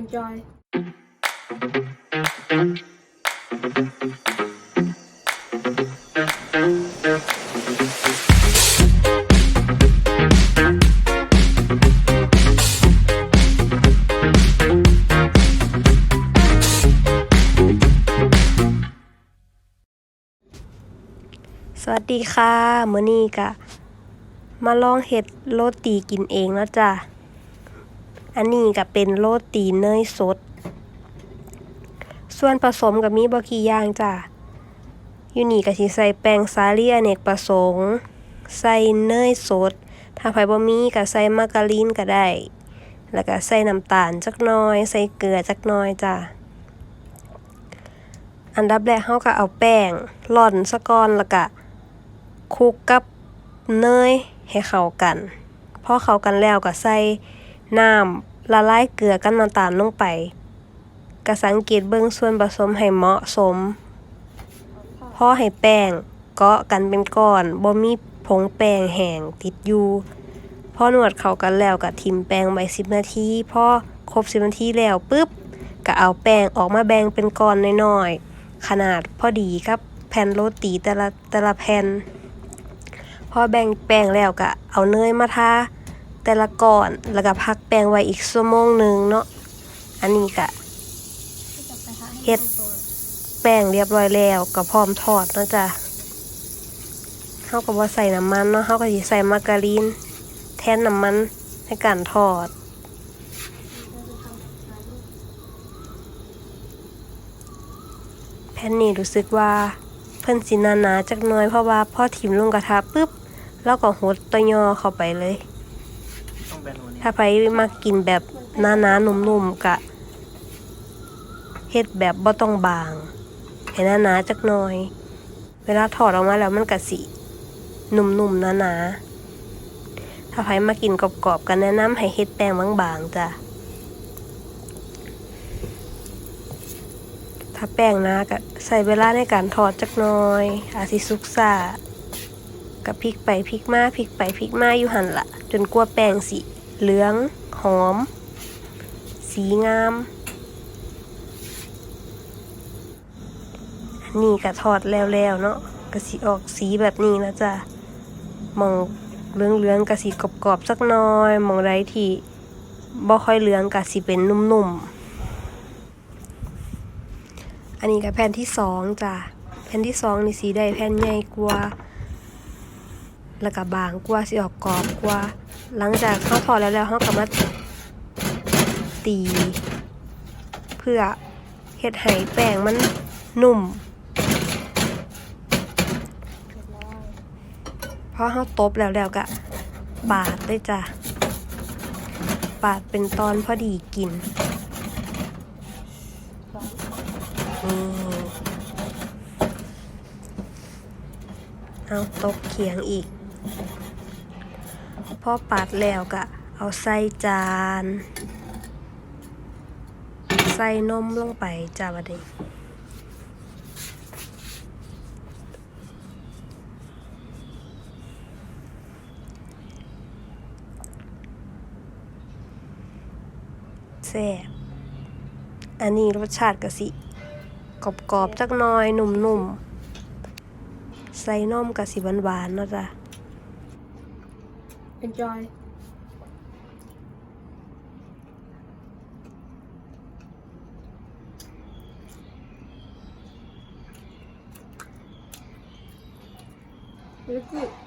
enjoy สวัสดีค่ะมื้อนี้ก็มาลองเฮ็ดโรตีกินเองแล้วจ้ะ อันนี้ก็เป็นโรตีเนยสด ส่วนผสมก็มีบ่กี่อย่างจ้ะอยู่นี่ก็สิใส่แป้งสาลี่อเนกประสงค์ ใส่เนยสด ถ้าไผบ่มีก็ใส่มาการีนก็ได้ แล้วก็ใส่น้ำตาลจักน่อย ใส่เกลือจักน่อยจ้ะอันดับแรกเราก็เอาแป้งร่อนซะก่อนแล้วก็คลุกกับเนยให้เข้ากันพอเข้ากันแล้วก็ใส่ น้ำ ละลายเกลือกับน้ำตาลลงไปก็สังเกตเบิ่งส่วนผสมให้เหมาะสม พอให้แป้งเกาะกันเป็นก้อนบ่มีผงแป้งแห้งติดอยู่พอนวดเข้ากันแล้วก็ทิมแป้งไว้10นาทีพอครบ10นาทีแล้วปึ๊บก็เอาแป้งออกมาแบ่งเป็นก้อนน้อยๆขนาดพอดีกับแผ่นโรตีแต่ละแต่ละแผ่นพอแบ่งแป้งแล้วก็เอาเนยมาทา แต่ละก้อนแล้วก็พักแป้งไว้อีกชั่วโมงหนึ่งเนาะอันนี้ก็เฮ็ดแป้งเรียบร้อยแล้วก็พร้อมทอดเนาะจ้ะเฮาก็บ่ใส่น้ำมันเนาะเฮาก็สิใส่มาการีน แทนน้ำมันในการทอดแผ่นนี้รู้สึกว่าเพิ่นสิหนาจักน่อยเพราะว่าพอถิ่มลงกระทะปุ๊บ แล้วก็หดตะยอเข้าไปเลย ถ้าใครมากินแบบหนาๆนุ่มๆกะเฮ็ดแบบบ่ต้องบาง ให้หนาๆจักหน่อย เวลาถอดออกมาแล้วมันก็สินุ่มๆหนาๆถ้าใครมากินกรอบๆกันแนะนำให้เฮ็ดแป้งบางๆจ้ะถ้าแป้งหนาก็ใส่เวลาในการทอดจักหน่อย อาจสิสุกซ่า ก็พลิกไปพลิกมาพลิกไปพลิกมาอยู่หันละจนกว่าแป้งสิเหลือง หอม สีงาม อันนี้ก็ทอดแล้วๆเนาะก็สิออกสีแบบนี้แล้วจ้ะหมองเหลืองๆก็สิกรอบๆสักน่อยมองไรที่บ่ค่อยเหลืองก็สิเป็นนุ่มๆ อันนี้ก็แผ่นที่สองจ้ะแผ่นที่สองนี่สีได้แผ่นใหญ่กว่า แล้วก็บางกว่าสิออกกรอบกว่า หลังจากเขาทอดแล้วแล้วเขาก็มาตี เพื่อเฮ็ดให้แป้งมันนุ่มพอเขาตบแล้วแล้วก็ปาดเลยจ้ะปาดเป็นตอนพอดีกินเอาตบเขียงอีก พอปัดแล้วก็เอาใส่จาน ใส่นมลงไปจ้าบัดนี้แซ่บอันนี้รสชาติกะสิกรอบๆจักน่อยหนุ่มๆ ใส่นมกะสิหวานๆเนาะจ้ะ enjoy รู้สึก